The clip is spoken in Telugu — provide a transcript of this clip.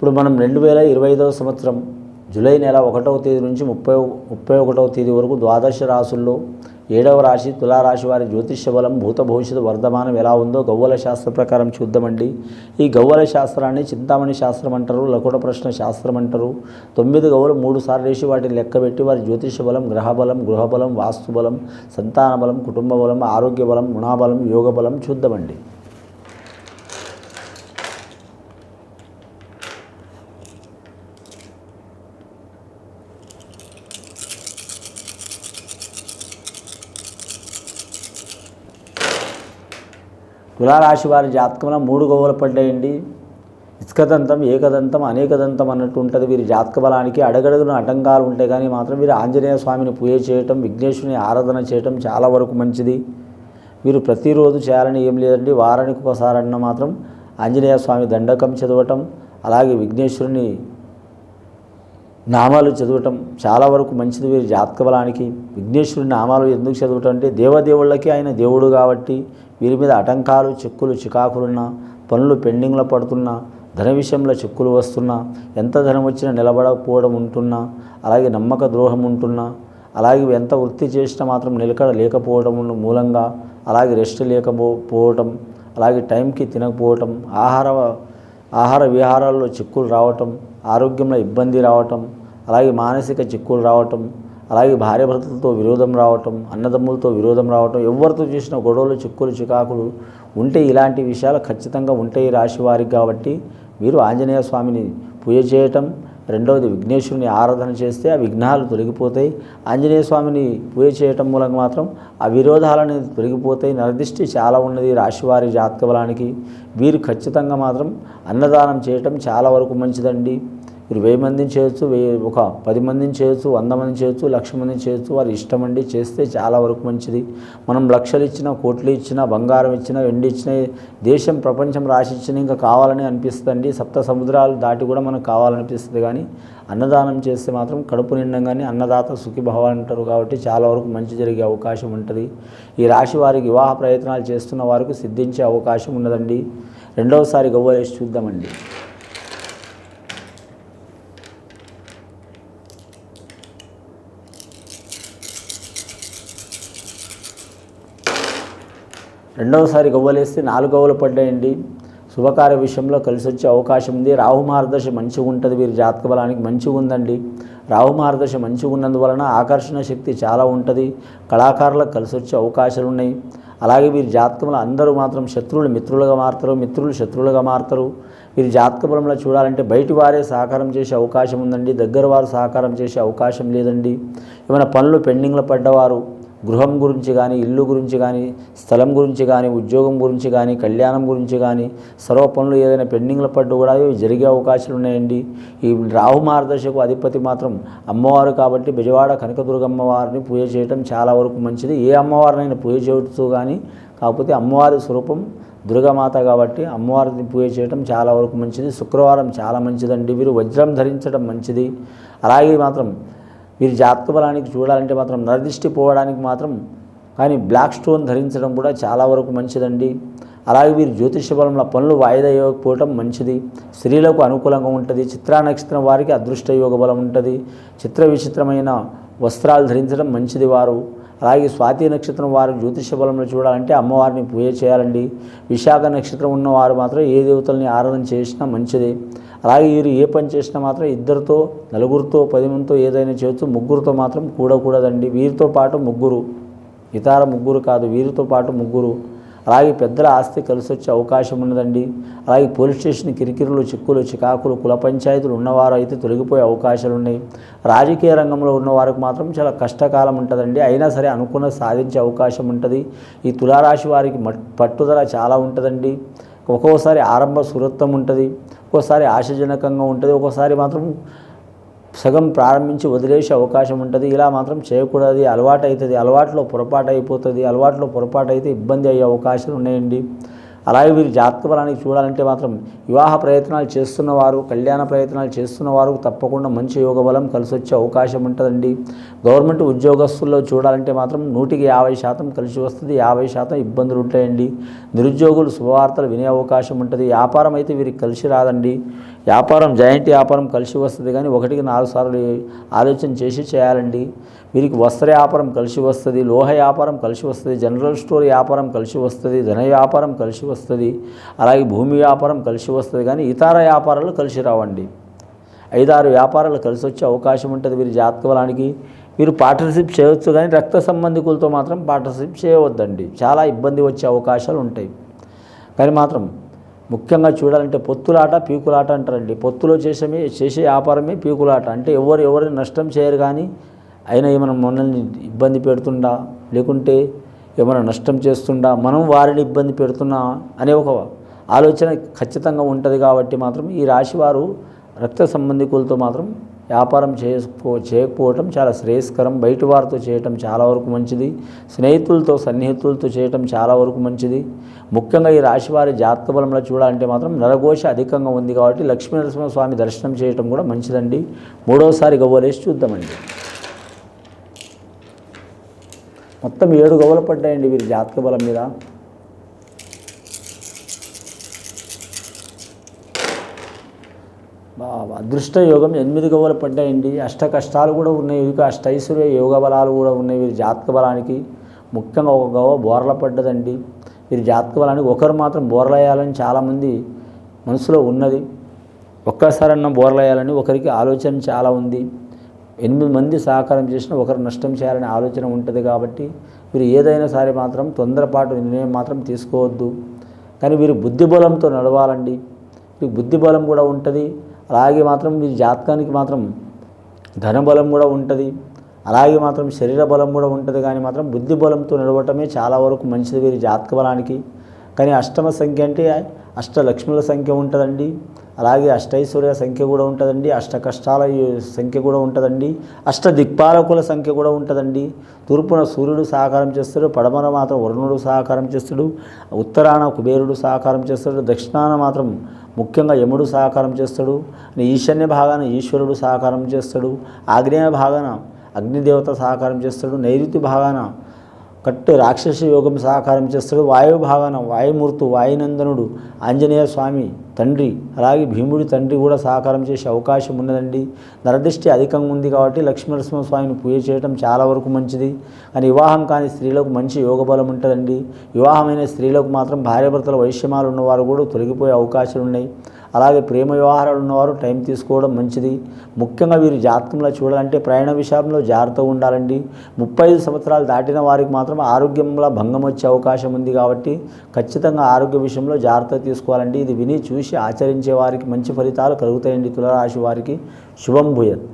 ఇప్పుడు మనం రెండు వేల ఇరవై ఐదవ సంవత్సరం జూలై నెల ఒకటవ తేదీ నుంచి ముప్పై ముప్పై ఒకటవ తేదీ వరకు ద్వాదశ రాశుల్లో ఏడవ రాశి తులారాశి వారి జ్యోతిష్య బలం భూత భవిష్యత్తు వర్ధమానం ఎలా ఉందో గవ్వల శాస్త్ర ప్రకారం చూద్దామండి. ఈ గవ్వల శాస్త్రాన్ని చింతామణి శాస్త్రం అంటారు లకుట ప్రశ్న శాస్త్రం అంటారు. తొమ్మిది గవ్వలు మూడు సార్లు వేసి వాటిని లెక్కబెట్టి వారి జ్యోతిష బలం గ్రహ బలం గృహ వాస్తు బలం సంతాన బలం కుటుంబ బలం ఆరోగ్య బలం గుణాబలం యోగ బలం చూద్దామండి. తులారాశి వారి జాతకంలో మూడు గోవులు పడ్డాయండి. ఇసుకదంతం ఏకదంతం అనేకదంతం అన్నట్టు ఉంటుంది. వీరి జాతక బలానికి అడగడుగున అటంకాలు ఉంటాయి. కానీ మాత్రం వీరు ఆంజనేయ స్వామిని పూజ చేయటం విఘ్నేశ్వరుని ఆరాధన చేయటం చాలా వరకు మంచిది. వీరు ప్రతిరోజు చేయాలని ఏం లేదండి. వారానికి ఒకసారన్న మాత్రం ఆంజనేయ స్వామి దండకం చదవటం అలాగే విఘ్నేశ్వరుని నామాలు చదవటం చాలా వరకు మంచిది. వీరి జాతక బలానికి విఘ్నేశ్వరుడి నామాలు ఎందుకు చదవటం అంటే దేవదేవుళ్ళకి ఆయన దేవుడు కాబట్టి వీరి మీద ఆటంకాలు చిక్కులు చికాకులున్నా పనులు పెండింగ్లో పడుతున్నా ధన విషయంలో చిక్కులు వస్తున్నా ఎంత ధనం వచ్చినా నిలబడకపోవడం ఉంటున్నా అలాగే నమ్మక ద్రోహం ఉంటున్నా అలాగే ఎంత వృత్తి చేసినా మాత్రం నిలకడ లేకపోవడం మూలంగా అలాగే రెస్ట్ లేకపోవటం అలాగే టైంకి తినకపోవటం ఆహార ఆహార విహారాల్లో చిక్కులు రావటం ఆరోగ్యంలో ఇబ్బంది రావటం అలాగే మానసిక చిక్కులు రావటం అలాగే భార్యాభర్తలతో విరోధం రావటం అన్నదమ్ములతో విరోధం రావటం ఎవరితో చేసిన గొడవలు చిక్కులు చికాకులు ఉంటే ఇలాంటి విషయాలు ఖచ్చితంగా ఉంటాయి రాశివారికి రాశి వారికి కాబట్టి మీరు ఆంజనేయ స్వామిని పూజ చేయటం రెండవది విఘ్నేశ్వరుని ఆరాధన చేస్తే ఆ విఘ్నాలు తొలగిపోతాయి. ఆంజనేయ స్వామిని పూజ చేయటం మూలంగా మాత్రం ఆ విరోధాలని తొలగిపోతాయి. నరదిష్టి చాలా ఉన్నది రాశివారి జాతక బలానికి. వీరు ఖచ్చితంగా మాత్రం అన్నదానం చేయటం చాలా వరకు మంచిదండి. మీరు వెయ్యి మందిని చేయొచ్చు వెయ్యి ఒక పది మందిని చేయొచ్చు వంద మందిని చేయొచ్చు లక్ష మందిని చేయొచ్చు. వారి ఇష్టం అండి చేస్తే చాలా వరకు మంచిది. మనం లక్షలు ఇచ్చినా కోట్లు ఇచ్చినా బంగారం ఇచ్చినా వెండి ఇచ్చినా దేశం ప్రపంచం రాసి ఇంకా కావాలని అనిపిస్తుందండి. సప్త సముద్రాలు దాటి కూడా మనకు కావాలనిపిస్తుంది కానీ అన్నదానం చేస్తే మాత్రం కడుపు నిండంగానే అన్నదాత సుఖిభావ అంటారు కాబట్టి చాలా వరకు మంచి జరిగే అవకాశం ఉంటుంది. ఈ రాశి వారికి వివాహ ప్రయత్నాలు చేస్తున్న వారికి సిద్ధించే అవకాశం ఉన్నదండి. రెండవసారి గవ్వలేసి చూద్దామండి. రెండవసారి గవ్వలేస్తే నాలుగు గవ్వలు పడ్డాయండి. శుభకార్య విషయంలో కలిసి వచ్చే అవకాశం ఉంది. రాహు మార్గదర్శ మంచిగా ఉంటుంది వీరి జాతక బలానికి మంచిగా ఉందండి. రాహు మార్గదర్శ మంచిగా ఉన్నందువలన ఆకర్షణ శక్తి చాలా ఉంటుంది. కళాకారులకు కలిసి వచ్చే అవకాశాలు ఉన్నాయి. అలాగే వీరి జాతకంలో అందరూ మాత్రం శత్రువులు మిత్రులుగా మారుతారు. మిత్రులు శత్రువులుగా మారుతారు. వీరి జాతక బలంలో చూడాలంటే బయటి వారే సహకారం చేసే అవకాశం ఉందండి. దగ్గర వారు సహకారం చేసే అవకాశం లేదండి. ఏమైనా పనులు పెండింగ్లో పడ్డవారు గృహం గురించి కానీ ఇల్లు గురించి కానీ స్థలం గురించి కానీ ఉద్యోగం గురించి కానీ కళ్యాణం గురించి కానీ సర్వ పనులు ఏదైనా పెండింగ్లో పడ్డ కూడా జరిగే అవకాశాలు ఉన్నాయండి. ఈ రాహు మార్గదర్శకు అధిపతి మాత్రం అమ్మవారు కాబట్టి బెజవాడ కనకదుర్గమ్మ వారిని పూజ చేయటం చాలా వరకు మంచిది. ఏ అమ్మవారినైనా పూజ చేయవచ్చు కానీ కాకపోతే అమ్మవారి స్వరూపం దుర్గామాత కాబట్టి అమ్మవారిని పూజ చేయటం చాలా వరకు మంచిది. శుక్రవారం చాలా మంచిదండి. వీరు వజ్రం ధరించడం మంచిది. అలాగే మాత్రం వీరి జాతక బలానికి చూడాలంటే మాత్రం నరదిష్టి పోవడానికి మాత్రం కానీ బ్లాక్ స్టోన్ ధరించడం కూడా చాలా వరకు మంచిదండి. అలాగే వీరు జ్యోతిష బలంలో పనులు వాయిదా ఇవ్వకపోవటం మంచిది. స్త్రీలకు అనుకూలంగా ఉంటుంది. చిత్రా నక్షత్రం వారికి అదృష్ట యోగ బలం ఉంటుంది. చిత్ర విచిత్రమైన వస్త్రాలు ధరించడం మంచిది వారు. అలాగే స్వాతి నక్షత్రం వారు జ్యోతిష బలంలో చూడాలంటే అమ్మవారిని పూజ చేయాలండి. విశాఖ నక్షత్రం ఉన్నవారు మాత్రం ఏ దేవతల్ని ఆరాధన చేసినా మంచిది. అలాగే వీరు ఏ పని చేసినా మాత్రం ఇద్దరితో నలుగురితో పది మందితో ఏదైనా చేయొచ్చు. ముగ్గురితో మాత్రం కూడకూడదండి. వీరితో పాటు ముగ్గురు. ఇతర ముగ్గురు కాదు వీరితో పాటు ముగ్గురు. అలాగే పెద్దల ఆస్తి కలిసి వచ్చే అవకాశం ఉన్నదండి. అలాగే పోలీస్ స్టేషన్ కిరికిరులు చిక్కులు చికాకులు కుల పంచాయతీలు ఉన్నవారు అయితే తొలగిపోయే అవకాశాలు ఉన్నాయి. రాజకీయ రంగంలో ఉన్నవారికి మాత్రం చాలా కష్టకాలం ఉంటుందండి. అయినా సరే అనుకున్న సాధించే అవకాశం ఉంటుంది. ఈ తులారాశి వారికి మట్- పట్టుదల చాలా ఉంటుందండి. ఒక్కోసారి ఆరంభ సురత్వం ఉంటుంది. ఒక్కోసారి ఆశాజనకంగా ఉంటుంది ఒక్కోసారి మాత్రం సగం ప్రారంభించి వదిలేసే అవకాశం ఉంటుంది. ఇలా మాత్రం చేయకూడదు. అలవాటు అవుతుంది అలవాట్లో పొరపాటు అయిపోతుంది అలవాట్లో పొరపాటు అయితే ఇబ్బంది అయ్యే అవకాశాలు ఉన్నాయండి అలాగే వీరి జాతక బలానికి చూడాలంటే మాత్రం వివాహ ప్రయత్నాలు చేస్తున్నవారు కళ్యాణ ప్రయత్నాలు చేస్తున్నవారు తప్పకుండా మంచి యోగ బలం కలిసి వచ్చే అవకాశం ఉంటుందండి. గవర్నమెంట్ ఉద్యోగస్తుల్లో చూడాలంటే మాత్రం నూటికి యాభై శాతం కలిసి వస్తుంది. యాభై శాతం ఇబ్బందులు ఉంటాయండి. నిరుద్యోగులు శుభవార్తలు వినే అవకాశం ఉంటుంది. వ్యాపారం అయితే వీరికి కలిసి రాదండి. వ్యాపారం జాయింట్ వ్యాపారం కలిసి వస్తుంది కానీ ఒకటికి నాలుగు సార్లు ఆలోచన చేసి చేయాలండి. వీరికి వస్త్ర వ్యాపారం కలిసి వస్తుంది లోహ వ్యాపారం కలిసి వస్తుంది జనరల్ స్టోర్ వ్యాపారం కలిసి వస్తుంది ధన వ్యాపారం కలిసి వస్తుంది అలాగే భూమి వ్యాపారం కలిసి వస్తుంది కానీ ఇతర వ్యాపారాలు కలిసి రావండి. ఐదారు వ్యాపారాలు కలిసి వచ్చే అవకాశం ఉంటుంది వీరి జాతక మీరు వీరు పార్ట్నర్షిప్ చేయవచ్చు కానీ రక్త సంబంధికులతో మాత్రం పార్ట్నర్షిప్ చేయవద్దండి. చాలా ఇబ్బంది వచ్చే అవకాశాలు ఉంటాయి. కానీ మాత్రం ముఖ్యంగా చూడాలంటే పొత్తులాట పీకులాట అంటారండి. పొత్తులో చేసేమే చేసే వ్యాపారమే పీకులాట. అంటే ఎవరు ఎవరిని నష్టం చేయరు కానీ అయినా ఏమైనా మనల్ని ఇబ్బంది పెడుతుండా లేకుంటే ఏమైనా నష్టం చేస్తుండా మనం వారిని ఇబ్బంది పెడుతున్నా అనే ఒక ఆలోచన ఖచ్చితంగా ఉంటుంది కాబట్టి మాత్రం ఈ రాశి వారు రక్త సంబంధికులతో మాత్రం వ్యాపారం చేసుకో చేయకపోవటం చాలా శ్రేయస్కరం. బయట వారితో చేయటం చాలా వరకు మంచిది. స్నేహితులతో సన్నిహితులతో చేయటం చాలా వరకు మంచిది. ముఖ్యంగా ఈ రాశి వారి జాతక బలంలో చూడాలంటే మాత్రం నరఘోష అధికంగా ఉంది కాబట్టి లక్ష్మీ నరసింహస్వామి దర్శనం చేయటం కూడా మంచిదండి. మూడోసారి గవ్వలేసి చూద్దామండి. మొత్తం ఏడు గవ్వలు పడ్డాయండి వీరి జాతక బలం మీద. అదృష్ట యోగం ఎనిమిది గవ్వలు పడ్డాయండి. అష్ట కష్టాలు కూడా ఉన్నాయి. వీరికి అష్టైశ్వర్య యోగ బలాలు కూడా ఉన్నాయి వీరి జాతక బలానికి. ముఖ్యంగా ఒక గవ్వ బోర్ల పడ్డదండి. వీరి జాతక బలానికి ఒకరు మాత్రం బోర్ల వేయాలని చాలామంది మనసులో ఉన్నది. ఒక్కసారన్నా బోర్ల వేయాలని ఒకరికి ఆలోచన చాలా ఉంది. ఎనిమిది మంది సహకారం చేసినా ఒకరు నష్టం చేయాలనే ఆలోచన ఉంటుంది కాబట్టి మీరు ఏదైనా సరే మాత్రం తొందరపాటు నిర్ణయం మాత్రం తీసుకోవద్దు. కానీ వీరు బుద్ధిబలంతో నడవాలండి. మీకు బుద్ధిబలం కూడా ఉంటుంది. అలాగే మాత్రం మీ జాతకానికి మాత్రం ధనబలం కూడా ఉంటుంది. అలాగే మాత్రం శరీర బలం కూడా ఉంటుంది కానీ మాత్రం బుద్ధి బలంతో నిలవటమే చాలా వరకు మంచిది వీరి జాతక బలానికి. కానీ అష్టమ సంఖ్య అంటే అష్ట లక్ష్ముల సంఖ్య ఉంటుందండి. అలాగే అష్టైశ్వర్య సంఖ్య కూడా ఉంటుందండి. అష్ట కష్టాల సంఖ్య కూడా ఉంటుందండి. అష్ట దిక్పాలకుల సంఖ్య కూడా ఉంటుందండి. తూర్పున సూర్యుడు సహకారం చేస్తాడు. పడమర మాత్రం వరుణుడు సహకారం చేస్తాడు. ఉత్తరాన కుబేరుడు సహకారం చేస్తాడు. దక్షిణాన మాత్రం ముఖ్యంగా యముడు సహకారం చేస్తాడు. ఈశాన్య భాగాన ఈశ్వరుడు సహకారం చేస్తాడు. ఆగ్నేయ భాగాన అగ్నిదేవత సహకారం చేస్తాడు. నైరుతి భాగాన కట్టు రాక్షస యోగం సహకారం చేస్తాడు. వాయు భాగాన వాయుమూర్తు వాయునందనుడు ఆంజనేయ స్వామి తండ్రి అలాగే భీముడి తండ్రి కూడా సహకారం చేసే అవకాశం ఉన్నదండి. నరదృష్టి అధికంగా ఉంది కాబట్టి లక్ష్మీనరసింహ స్వామిని పూజ చేయడం చాలా వరకు మంచిది. కానీ వివాహం కాని స్త్రీలకు మంచి యోగ బలం ఉంటుందండి. వివాహమైన స్త్రీలకు మాత్రం భార్యాభర్తల వైషమ్యాలు ఉన్నవారు కూడా తొలగిపోయే అవకాశాలు ఉన్నాయి అలాగే ప్రేమ వ్యవహారాలు ఉన్నవారు టైం తీసుకోవడం మంచిది. ముఖ్యంగా వీరు జాతకంలో చూడాలంటే ప్రయాణ విషయంలో జాగ్రత్తగా ఉండాలండి. ముప్పై ఐదు సంవత్సరాలు దాటిన వారికి మాత్రం ఆరోగ్యంలో భంగం వచ్చే అవకాశం ఉంది కాబట్టి ఖచ్చితంగా ఆరోగ్య విషయంలో జాగ్రత్త తీసుకోవాలండి. ఇది విని చూసి ఆచరించే వారికి మంచి ఫలితాలు కలుగుతాయండి తులరాశి వారికి. శుభం భూయత్.